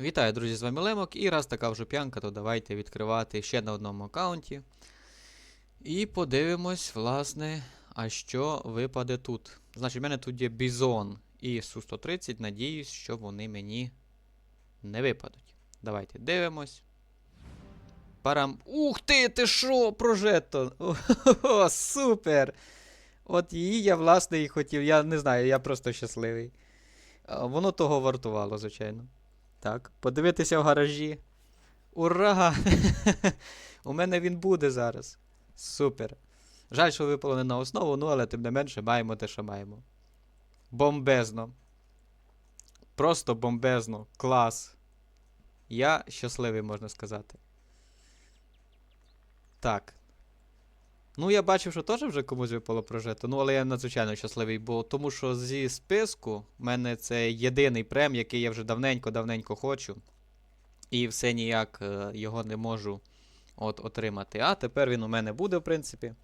Вітаю, друзі, з вами Лемок. І раз така вже п'янка, то давайте відкривати ще на одному аккаунті. І подивимось, власне, а що випаде тут. Значить, в мене тут є Бізон і Су-130. Надіюсь, що вони мені не випадуть. Давайте дивимось. Парам. Ух ти, ти що, прожето! О, супер! От її я, власне, і хотів. Я не знаю, я просто щасливий. Воно того вартувало, звичайно. Так, подивитися в гаражі. Ура! У мене він буде зараз. Супер. Жаль, що випало не на основу, ну але тим не менше маємо те, що маємо. Бомбезно. Просто бомбезно. Клас. Я щасливий, можна сказати. Так. Ну, я бачив, що теж вже комусь випало прожито. Ну, але я надзвичайно щасливий, бо тому що зі списку в мене це єдиний прем, який я вже давненько-давненько хочу. І все ніяк е, його не можу от, отримати. А тепер він у мене буде, в принципі.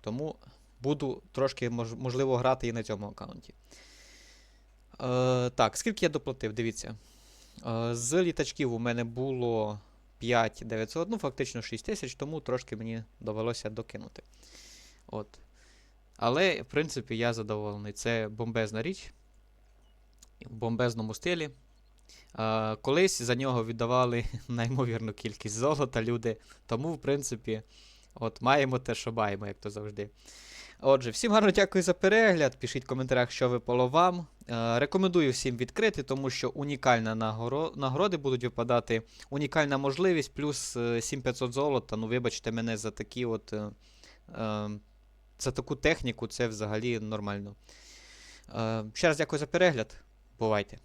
Тому буду трошки, мож, можливо, грати і на цьому аккаунті. Е, так, скільки я доплатив? Дивіться. Е, з літачків у мене було 5900, ну фактично 6 тисяч, тому трошки мені довелося докинути. От. Але, в принципі, я задоволений. Це бомбезна річ. В бомбезному стилі. А, колись за нього віддавали неймовірну кількість золота люди. Тому, в принципі, от маємо те, що маємо, як то завжди. Отже, всім гарно дякую за перегляд. Пишіть в коментарях, що випало вам. Е, рекомендую всім відкрити, тому що унікальна нагоро... нагороди будуть випадати. Унікальна можливість, плюс е, 7500 золота. Ну, вибачте мене за такі от. Е, е, за таку техніку, це взагалі нормально. Е, ще раз дякую за перегляд. Бувайте.